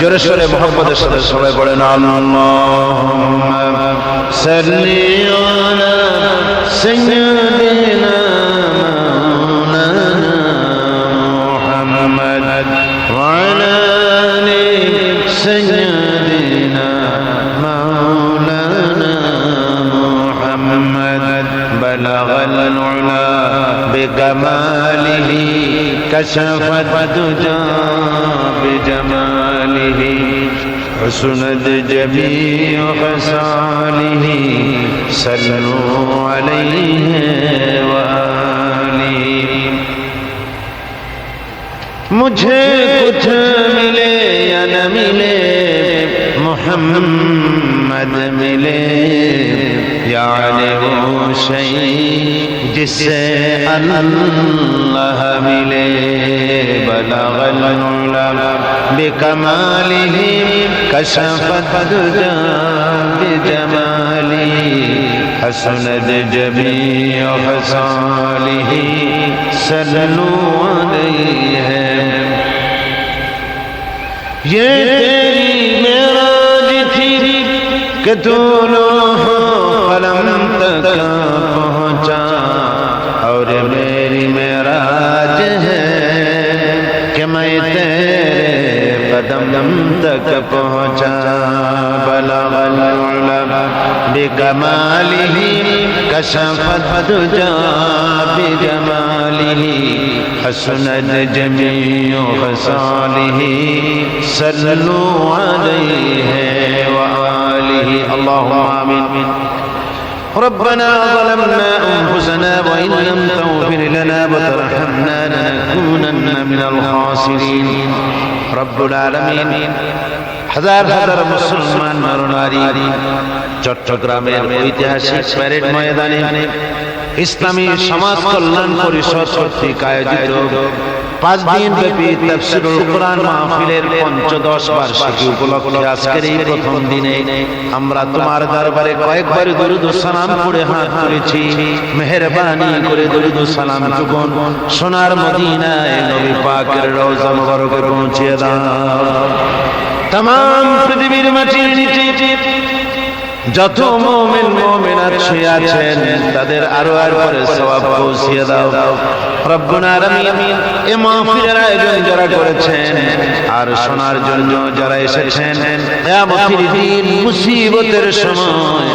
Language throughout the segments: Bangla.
জোরেশ্বরে মোহাম্মদের সাথে সবাই বলেন আল্লাহ সাল্লি আলা সাইয়্যিদ بجماله كشف الدجى بجماله حسن جميع خصاله صلوا عليه وآله مجھے کچھ ملے یا نہ ملے محمد ملے يعلم شيء جس سے اللہ ملے بلغ العلم بکماله کشف الدجا بجماله حسند جميع خصاله سلوا عليه. یہ تیری معراج تھی کہ تو لوح علم تک پہنچا اور میری معراج ہے کہ میں تیرے قدم تک پہنچا. بلغ العلم بکماله كشف الدجى بجماله حسنت جميع خصاله صلوا عليه وآله اللهم آمين ربنا ظلمنا أنفسنا وإن لم تغفر لنا وترحمنا لنكونن من الخاسرين رب العالمين হাজার হাজার মুসলমান নরনারী চট্টগ্রামের ঐতিহাসিক প্যারেড ময়দানে ইসলামী সমাজ কল্যাণ পরিষদ কর্তৃক আয়োজিত পাঁচ দিন ব্যাপী তাফসিরুল কোরআন মাহফিলের পঞ্চদশ বার্ষিকী উপলক্ষে আজকের এই প্রথম দিনে আমরা তোমার দরবারে কয়েকবার দরুদ সালাম পড়ে হাত তুলেছি। মেহেরবানি করে দরুদ সালাম যুগন। সোনার মদিনায় নবী পাকের রওজা মুবারকে পৌঁছে দাও। পৃথিবীর মাটির নিচে যত মোমেন মোমেনাত শুয়ে আছেন তাদের আরও আর পরে সওয়াব পৌঁছিয়ে দাও। আলামিন এ মাহফিলের আয়োজন যারা করেছেন আর শোনার জন্য যারা এসেছেন কিয়ামতের দিন মুসিবতের সময়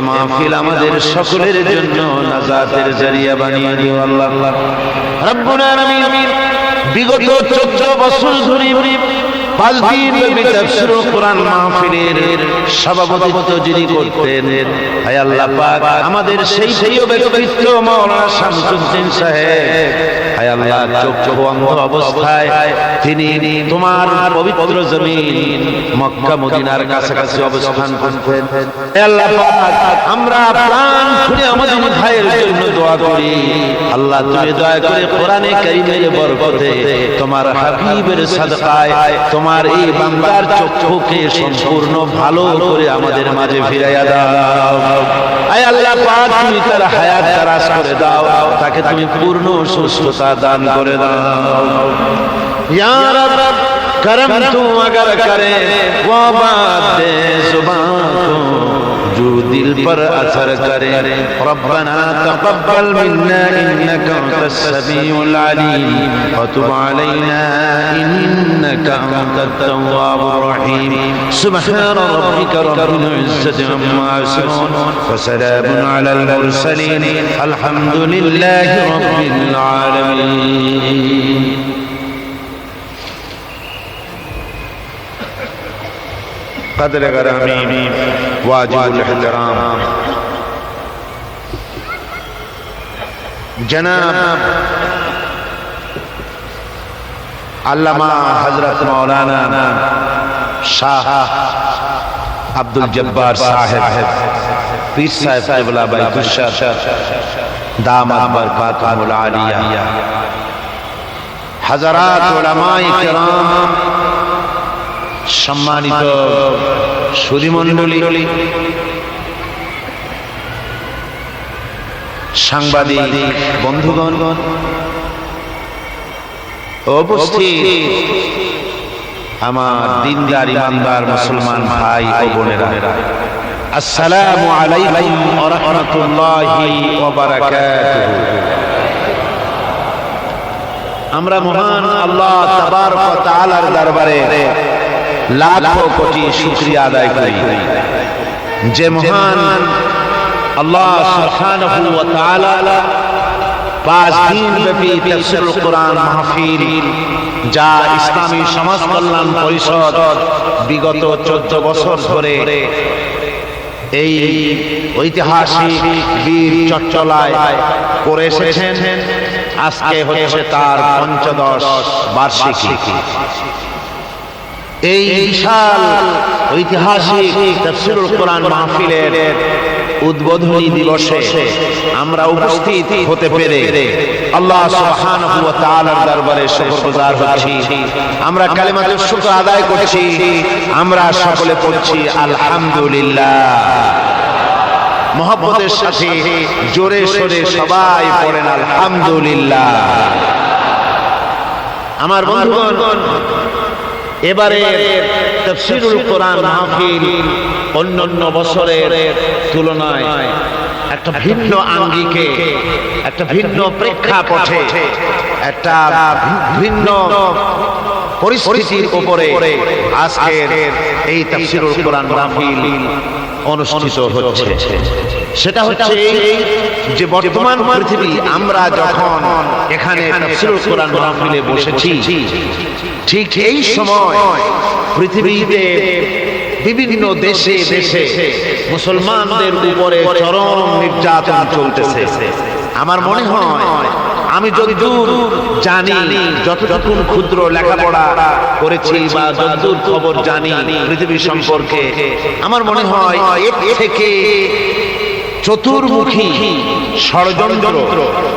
মাহফিল আমাদের সকলের জন্য নাজাতের জরিয়া বানিয়ে দিও আল্লাহ। রব্বুল আলামিন বিগত চোদ্দ বছর ধরে পাঁচ দিন ব্যাপী তাফসীর কোরআন মাহফিলের সভাপতিত্ব যিনি করতেন। আল্লাহ পাক আমাদের সেই প্রিয় ব্যক্তিত্ব মাওলানা শামসুদ্দিন সাহেব। আল্লাহ চোখ চোখ অন্ধ অবস্থায় তিনি তোমার পবিত্র জমিন মক্কা মদিনার কাছাকাছি অবস্থান করতেন। হে আল্লাহ পাক আমরা প্রাণ খুলে আমাদের ভাইয়ের জন্য দোয়া করি। আল্লাহ তুমি দয়া করে কোরআনে কারীমের বরকতে তোমার হাবিবের সাদকায় তোমার এই বান্দার চক্ষুকে সম্পূর্ণ ভালো করে আমাদের মাঝে ফিরাইয়া দাও আয় আল্লাহ পাক তুমি তার হায়াত দারাজ করে দাও তাকে তুমি পূর্ণ সুস্থতা দান করে দাও ইয়া রব करम तू अगर करे वो बात दे जुबान को جو دل پر اثر کرے ربنا تقبل منا إنك أنت السميع العليم. وتب علينا إنك أنت التواب الرحيم. سبحان ربك رب العزة عما يصفون. وسلام على المرسلين. الحمد لله رب العالمين. قدر گرامی، واجب الاحترام۔ جناب علامہ حضرت مولانا شاہ عبد الجبار صاحب، پیر صاحب قبلہ بیت الشر دامت برکاتہم العالیہ حضرات علماء کرام সম্মানিত সুরিমণ্ডলী সাংবাদিক বন্ধুগণ আমার দিনদার ইমানদার মুসলমান ভাই বোনেরা। আমরা মহান আল্লাহ দরবারে লাখো কোটি শুকরিয়া আদায় করি। যে মহান আল্লাহ সুবহানাহু ওয়া তাআলা পাঁচ দিন ব্যাপী তাফসীরুল কোরআন মাহফিল যা ইসলামী সমাজ কল্যাণ পরিষদ বিগত চোদ্দ বছর ধরে এই ঐতিহাসিক বীর চট্টলায় করে এসেছেন। আজকে হচ্ছে তার পঞ্চদশ বার্ষিকী। এই বিশাল ঐতিহাসিক তাফসীরুল কোরআন মাহফিলের উদ্বোধনী দিবসে আমরা উপস্থিত হতে পেরে আল্লাহ সুবহানাহু ওয়া তাআলার দরবারে শুকরগুজার হচ্ছি আমরা কালিমাতুশ শুকর আদায় করছি। আমরা সকলে পড়ছি আলহামদুলিল্লাহ। মহব্বতের সাথে জোরে সোরে সবাই পড়েন আলহামদুলিল্লাহ। আমার বন্ধুগণ এবারে তফসিরুল কোরআন মাহফিল অন্যান্য বছরের তুলনায় একটা ভিন্ন আঙ্গিকে একটা ভিন্ন প্রেক্ষাপটে একটা ভিন্ন পরিস্থিতির উপরে আজকের এই তফসিরুল কোরআন মাহফিল অনুষ্ঠিত হচ্ছে। সেটা হচ্ছে এই যে বর্তমান পৃথিবী আমরা যখন এখানে তাফসীরুল কোরআন মাহফিলে বসেছি ঠিক এই সময় পৃথিবীতে বিভিন্ন দেশে দেশে মুসলমানদের উপরে চরম নির্যাতন চলতেছে। আমার মনে হয় আমি যদি যতদূর জানি যতটুকু ক্ষুদ্র লেখাপড়া করেছি বা যতদূর খবর জানি পৃথিবী সম্পর্কে আমার মনে হয় এর থেকে চতুর্মুখী ষড়যন্ত্র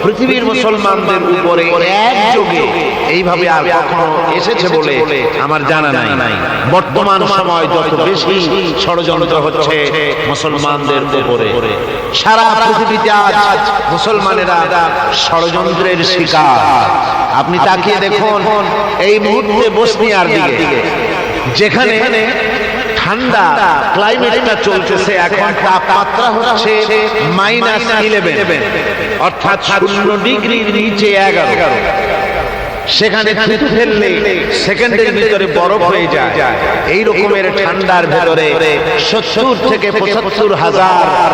পৃথিবীর মুসলমানদের উপরে একযোগে এইভাবে আর কখনো এসেছে বলে আমার জানা নাই। বর্তমান সময় যত বেশি ষড়যন্ত্র হচ্ছে মুসলমানদের উপরে। সারা পৃথিবীতে আজ মুসলমানেরা ষড়যন্ত্রের শিকার। আপনি তাকিয়ে দেখুন এই মুহূর্তে বসনিয়ার দিকে। যেখানে ঠান্ডা ক্লাইমেটটা চলতেছে এখন তাপমাত্রা হচ্ছে মাইনাস ইলেভেন অর্থাৎ শূন্য ডিগ্রির নিচে এগারো। সেখানে থুতু ফেললে সেকেন্ডের ভিতরে বরফ হয়ে যায়। এই রকমের ঠান্ডার ভেতরে সত্তর থেকে পঁচাত্তর হাজার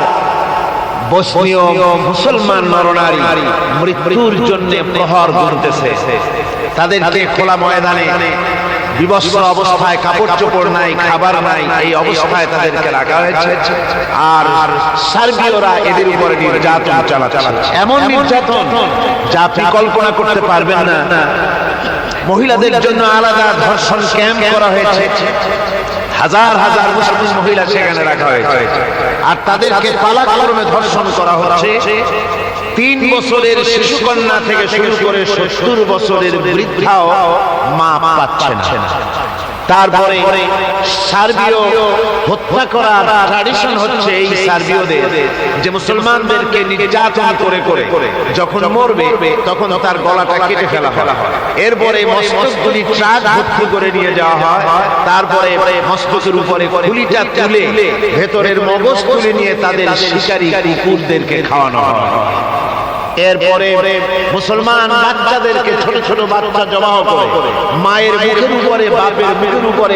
বসনীয় মুসলমান নরনারী মৃত্যুর জন্য প্রহর গুনতেছে। তাদেরকে খোলা ময়দানে বিবস্ত্র অবস্থায় কাপড় চোপড় নাই খাবার নাই এই অবস্থায় তাদেরকে রাখা হয়েছে। আর সার্বীয়রা এদের উপরে নির্যাতন চালাচ্ছে। এমন নির্যাতন যা আপনি কল্পনা করতে পারবেন না। মহিলাদের জন্য আলাদা ধর্ষণ ক্যাম্প করা হয়েছে। হাজার হাজার মুসলিম মহিলা সেখানে রাখা হয়েছে। আর তাদেরকে পালাক্রমে ধর্ষণ করা হচ্ছে। তিন বছরের শিশু কন্যা থেকে শুরু করে সত্তর বছরের বৃদ্ধাও মা পাচ্ছে না। তারপরে সার্বীয় হত্যা করার ট্র্যাডিশন হচ্ছে এই সার্বীয়দের, যে মুসলমানদেরকে নির্যাতন করে করে, যখন মরবে তখন তার গলাটা কেটে ফেলা হয়। এরপরে মস্তকগুলি ট্রাক ভর্তি করে নিয়ে যাওয়া হয়, তারপরে মস্তকের উপরে খুলিটা তুলে ভেতরের মগজ তুলে নিয়ে তাদের শিকারী কুকুরদেরকে খাওয়ানো হয়। এরপরে মুসলমান বাচ্চাদেরকে ছোট ছোট বাচ্চা জবাহ করে। মায়ের মুখের উপরে বাপের মুখের উপরে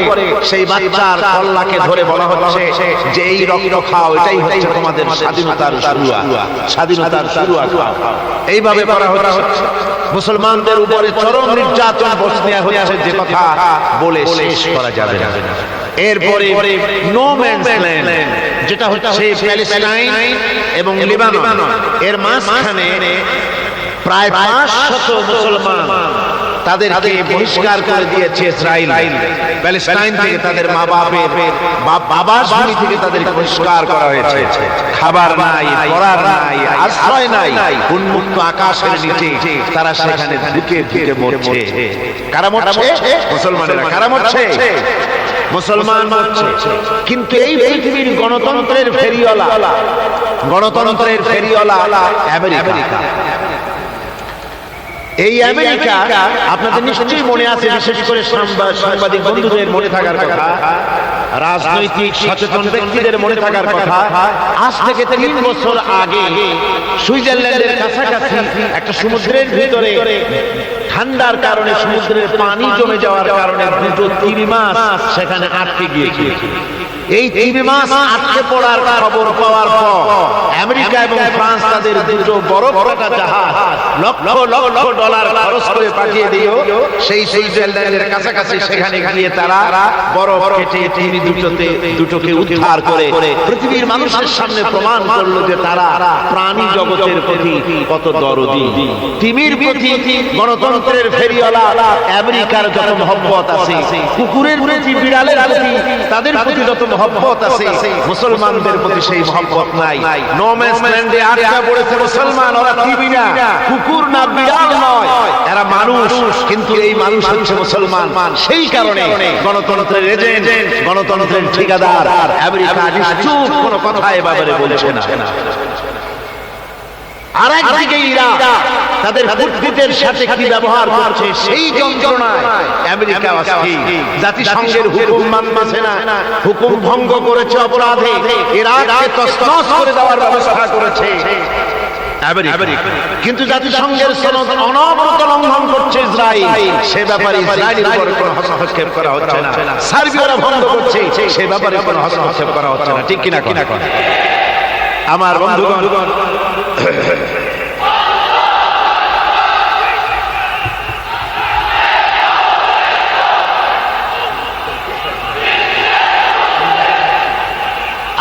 সেই বাচ্চার কল্লাকে ধরে বলা হচ্ছে যে এই রক্ত খাও এটাই হচ্ছে তোমাদের স্বাধীনতার শুরুয়া। স্বাধীনতার শুরুয়া এইভাবে করা হচ্ছে মুসলমানদের উপরে চরম নির্যাতন বসনিয়া হয়েছে যে কথা বলে শেষ করা যাবে না। এরপরে নো ম্যানস ল্যান্ড যেটা হচ্ছে প্যালেস্টাইন এবং লেবানন। এর মাঝখানে প্রায় পাঁচ শত মুসলমান তাদেরকে বহিষ্কার করে দিয়েছে ইসরায়েল প্যালেস্টাইন থেকে তাদের মা বাপের বাবার ভূমি থেকে তাদেরকে বহিষ্কার করা হয়েছে। খাবার নাই পড়ার নাই আশ্রয় নাই। উন্মুক্ত আকাশের নিচে তারা সেখানে ঢুকে ঢুকে মরছে? কারা মরছে? মুসলমানেরা। কারা মরছে? মুসলমান মরছে কিন্তু এই পৃথিবীর গণতন্ত্রের ফেরিওয়ালা। গণতন্ত্রের ফেরিওয়ালা আমেরিকা। এই আমেরিকা আপনাদের নিশ্চয়ই মনে আছে বিশেষ করে সাংবাদিক বন্ধুদের মনে থাকার কথা রাজনৈতিক সচেতন ব্যক্তিদের মনে থাকার কথা আজ থেকে তিন বছর আগে সুইজারল্যান্ডের কাছাকাছি একটা সমুদ্রের ভিতরে ঠান্ডার কারণে সমুদ্রের পানি জমে যাওয়ার কারণে দুটো তিন মাস সেখানে আটকে গিয়েছে এই তিন মাস আটকে পড়ার খবর পাওয়ার পর আমেরিকা এবং ফ্রান্স তাদের দুটো বড় বড় জাহাজ লক্ষ লক্ষ ডলার খরচ করে পাঠিয়ে দিও সেই সুইজারল্যান্ডের কাছাকাছি সেখানে গিয়ে তারা বড় কেটে তিন দুটোতে, দুটোকে উদ্ধার করে। পৃথিবীর মানুষের সামনে প্রমাণ করল যে তারা প্রাণী জগতের প্রতি কত দরদি। তিমির প্রতি গণতন্ত্রের ফেরিওয়ালা আমেরিকার যত মহব্বত আছে, কুকুরের প্রতি বিড়ালের প্রতি তাদের প্রতি যত মহব্বত আছে। মুসলমানদের প্রতি সেই মহব্বত নাই। নো ম্যান্স ল্যান্ডে আটকা পড়েছে মুসলমান, ওরা টিভি না। কুকুর না, বিড়াল নয়। এরা মানুষ, কিন্তু এই মানুষ হচ্ছে মুসলমান। সেই কারণে গণতন্ত্রের এজেন্ট গণতন্ত্রের ঠিকাদার। আমেরিকা নিশ্চুপ কোনো কথা এ ব্যাপারে বলছে না। আর একদিকে ইরাক তাদের কুর্দিদের সাথে কি ব্যবহার করছে সেই যন্ত্রণায় আমেরিকা অস্থির। জাতিসংঘের হুকুম মানছে না। হুকুম ভঙ্গ করেছে অপরাধে। ইরাককে তছনছ করে দেওয়ার ব্যবস্থা করেছে। কিন্তু জাতিসংঘের সনদ অনবরত লঙ্ঘন করছে ইসরায়েল। সে ব্যাপারে ইসরায়েলের উপরে কোনো হস্তক্ষেপ করা হচ্ছে না। সার্বিয়ারা ভঙ্গ করছে। সে ব্যাপারে কোনো হস্তক্ষেপ করা হচ্ছে না। ঠিক কিনা কিনা আমার বন্ধুগণ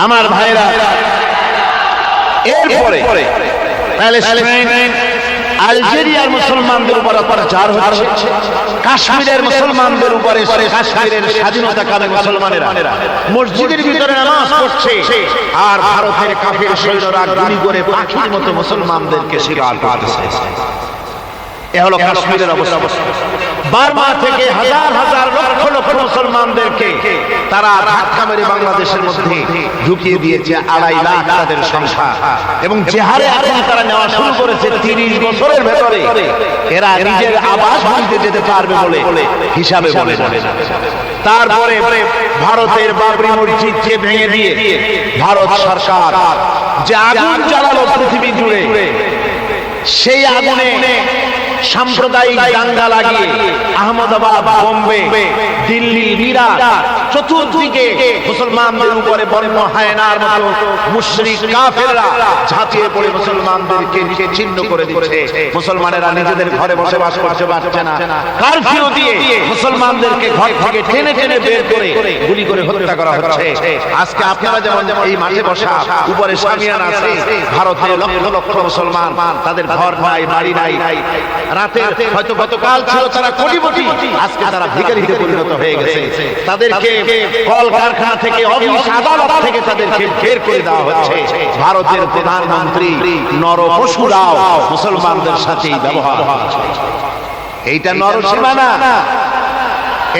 আমার ভাইরা এরপরে প্যালেস্টাইন আলজেরিয়ার মুসলমানদের উপর অত্যাচার হচ্ছে। কাশ্মীরের মুসলমানদের উপরে কাশ্মীরের স্বাধীনতা কালে মুসলমানেরা মসজিদের ভিতরে নামাজ পড়ছে। আর ভারতের কাফের সৈন্যরা গুলি করে পাখির মতো মুসলমানদেরকে শিকার করতেছে। এ হলো কাশ্মীরের অবস্থা। বার্মা থেকে হাজার হাজার লক্ষ লক্ষ মুসলমানদেরকে তারা ধাক্কা মেরে বাংলাদেশের মধ্যে ঢুকিয়ে দিয়েছে আড়াই লাখ তাদের সংখ্যা। এবং যে হারে এখন তারা নেওয়া শুরু করেছে তিরিশ বছরের ভেতরে, এরা নিজের আবাস ভূমিতে যেতে পারবে বলে হিসাবে বলে তারপরে ভারতের বাবরি মসজিদকে ভেঙে দিয়ে ভারত সরকার যে আগুন জ্বালালো পৃথিবী জুড়ে, সেই আগুনে সাম্প্রদায়িক দাঙ্গা লাগিয়ে আহমদাবাদ বোম্বে দিল্লি মিরাট চতুর্দিকে মুসলমানদের উপরে বর্ম হায়নার মতো মুশরিক কাফেররা ঝাঁপিয়ে পড়ে মুসলমানদেরকে চিহ্ন করে দিচ্ছে। মুসলমানেরা নিজেদের ঘরে বসবাস করতে পারছে না। কারফিউ দিয়ে মুসলমানদেরকে ঘর থেকে টেনে টেনে বের করে গুলি করে হত্যা করা হচ্ছে। আজকে আপনারা যেমন এই মাঠে বসা উপরে সামিয়ান আছে ভারতে লক্ষ লক্ষ মুসলমান তাদের ঘর নাই বাড়ি নাই। রাতে হয়তো গতকাল ছিল তারা কোটিপতি। আজকে তারা ভিখারিতে পরিণত হয়ে গেছে। তাদেরকে কল কারখানা থেকে অফিস আদালত থেকে তাদেরকে বের করে দেওয়া হচ্ছে। ভারতের প্রধানমন্ত্রী নর পশুরাও মুসলমানদের সাথেই ব্যবহার হচ্ছে এইটা নরসীমা না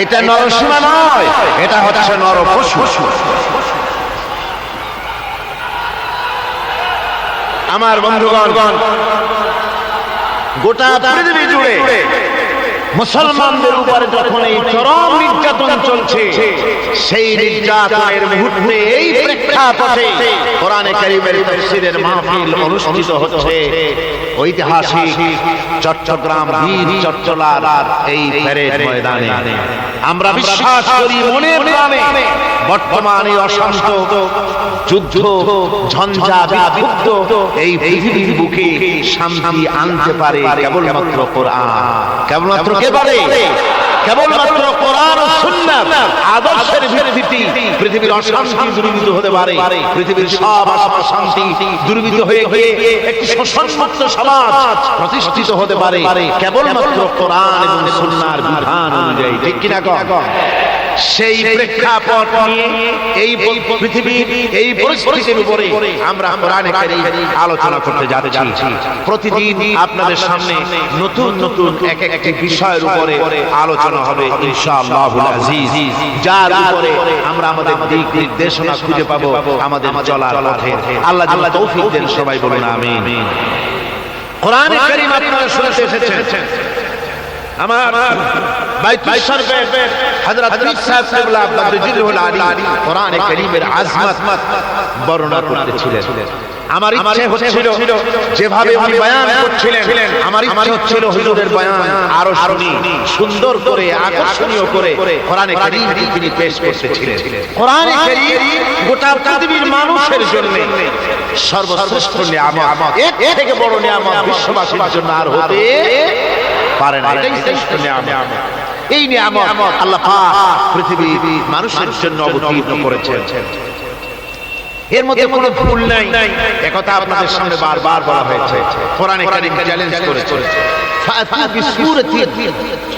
এটা নরসীমা নয়। এটা হচ্ছে নর পশু আমার বন্ধুগণ গোটা পৃথিবী জুড়ে মুসলমানদের উপরে যখন এই চরম নির্যাতন চলছে সেই নির্যাতনের মুহূর্তে এই প্রেক্ষাপটে কোরআনে কারিমের তাফসীরের মাহফিল অনুষ্ঠিত হচ্ছে ঐতিহাসিক চট্টগ্রাম বীর চট্টলার এই প্যারেড ময়দানে। আমরা বিশ্বাস করি মনে প্রাণে। বর্তমানে অশান্ত যুদ্ধ ঝঞ্ঝা বিক্ষুব্ধ এই পৃথিবীর বুকে শান্তি আনতে পারে কেবলমাত্র কোরআন। কেবলমাত্র কে পারে? কেবলমাত্র কোরআন ও সুন্নাত। আদর্শের ভিত্তিতে পৃথিবীর অশান্তি দূরীভূত হতে পারে। পৃথিবীর সব আশা শান্তি দূরীভূত হয়ে গিয়ে একটি শোষণমুক্ত সমাজ প্রতিষ্ঠিত হতে পারে। কেবলমাত্র কোরআন এবং সুন্নাহর বিধান অনুযায়ী। ঠিক কিনা কম? সেই প্রেক্ষাপট নিয়ে এই পৃথিবীর এই পরিস্থিতির উপরে আমরা কোরআনে কারীম আলোচনা করতে যাচ্ছি। প্রতিদিন আপনাদের সামনে নতুন নতুন এক একটি বিষয়ের উপরে আলোচনা হবে ইনশাআল্লাহুল আজিজ। যার উপরে আমরা আমাদের দিক নির্দেশনা খুঁজে পাবো আমাদের চলার পথে। আল্লাহ আল্লাহ তৌফিক দেন সবাই বলুন আমিন। কোরআনে কারীম আপনারা শুনতে এসেছেন। আমার বাইতুল শরফের হযরত পীর সাহেব কিবলা বদরুল আলী কোরআনে কারীমের আজমত বর্ণনা করতেছিলেন। আমার ইচ্ছে হচ্ছিল যেভাবে উনি বয়ান করছিলেন আমার ইচ্ছে হচ্ছিল হুজুরের বয়ান আরও শুনি সুন্দর করে আকর্ষণীয় করে কোরআনে তিনি পেশ করতেছিলেন। কোরআনে কারীম গোটা পৃথিবীর মানুষের জন্য সর্বশ্রেষ্ঠ নিয়ামত এর থেকে বড় নিয়ামত বিশ্ববাসীর জন্য আর হতে পারে না এটাই শ্রেষ্ঠ নিয়ামত। এই নিয়ামত আল্লাহ পাক পৃথিবী মানুষের জন্য অবতীর্ণ করেছেন। এর মধ্যে কোনো ভুল নাই। একথা আপনাদের সামনে বারবার বলা হয়েছে। কোরআনে কারীম চ্যালেঞ্জ করেছে।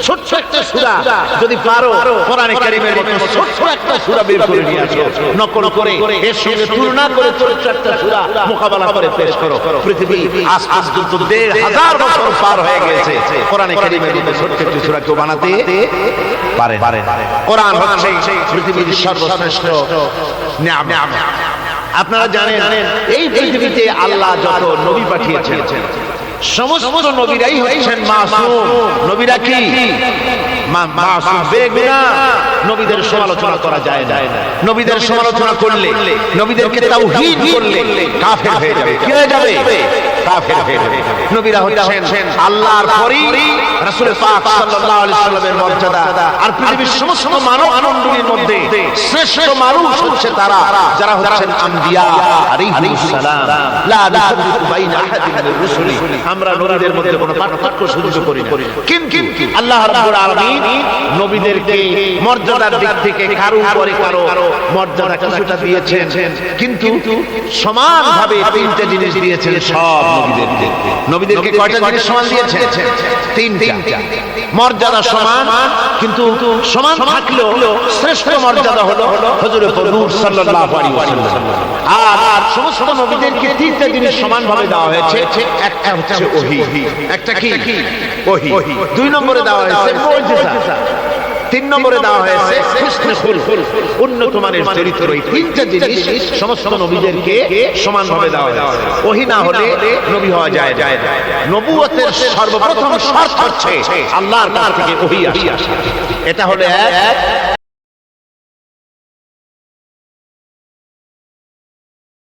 ছোট্ট একটা সূরা। যদি পারো কোরআনে কারীমের মতো ছোট্ট একটা সূরা বের করে নিয়ে আসো। নকল করে এর সঙ্গে তুলনা করে ছোট্ট একটা সূরা মোকাবেলা করে পেশ করো। পৃথিবী আজ পর্যন্ত দেড় হাজার বছর পার হয়ে গেছে। কোরআনে কারীমের মতো ছোট্ট একটা সূরা কেউ বানাতে পারে কোরআন হচ্ছে পৃথিবীর সর্বশ্রেষ্ঠ আপনারা জানেন এই পৃথিবীতে আল্লাহ যত নবী পাঠিয়েছেন সমস্ত নবীরাই হচ্ছেন মাসুম। নবীরা কি? নবীদের সমালোচনা করা যায় না। নবীদের সমালোচনা করলে নবীদেরকে তাওহীদ করলে কাফের হয়ে যাবে। কি হয়ে যাবে। কাফের হয়ে যাবে নবীরা হচ্ছেন আল্লাহর পরই রাসূল পাক সাল্লাল্লাহু আলাইহি সাল্লামের মর্যাদা। আর পৃথিবীর সমস্ত মানব মণ্ডলীর মধ্যে শ্রেষ্ঠ মানুষ হচ্ছে তারা যারা হচ্ছেন আম্বিয়া আলাইহিস সালাম। লা নাফরিকু বাইনা আহাদিন মির রুসুলি। আমরা নবীদের মধ্যে কোনো পার্থক্য সহ্য করি না। কিন্তু আল্লাহ রাব্বুল আলামিন নবীদেরকে মর্যাদার দিক থেকে কারও উপরে কারও মর্যাদা কিছুটা দিয়েছেন। কিন্তু সমানভাবে তিনটা জিনিস দিয়েছেন। সব। নবীদেরকে। কয়টা জিনিস সমান দিয়েছেন? তিনটা। মর্যাদা সমান কিন্তু সমান থাকলেও শ্রেষ্ঠ মর্যাদা হলো হুজুর সাল্লাল্লাহু আলাইহি ওয়াসাল্লাম। আর সমস্ত নবীদেরকে তিনটা জিনিস সমানভাবে দেওয়া হয়েছে। একটা হচ্ছে ওহী। একটা কি? ওহী। দুই নম্বরে দেওয়া হয়েছে মুজিজা। তিন নম্বরে দেওয়া হয়েছে উন্নত মানের চরিত্র এই তিনটা জিনিস সমস্ত নবীদেরকে সমানভাবে দেওয়া হয়েছে। ওহি না হলে নবী হওয়া যায় যায় না। নবুয়তের সর্বপ্রথম শর্ত হচ্ছে আল্লাহর কাছ থেকে ওহি আসি এটা হলে এক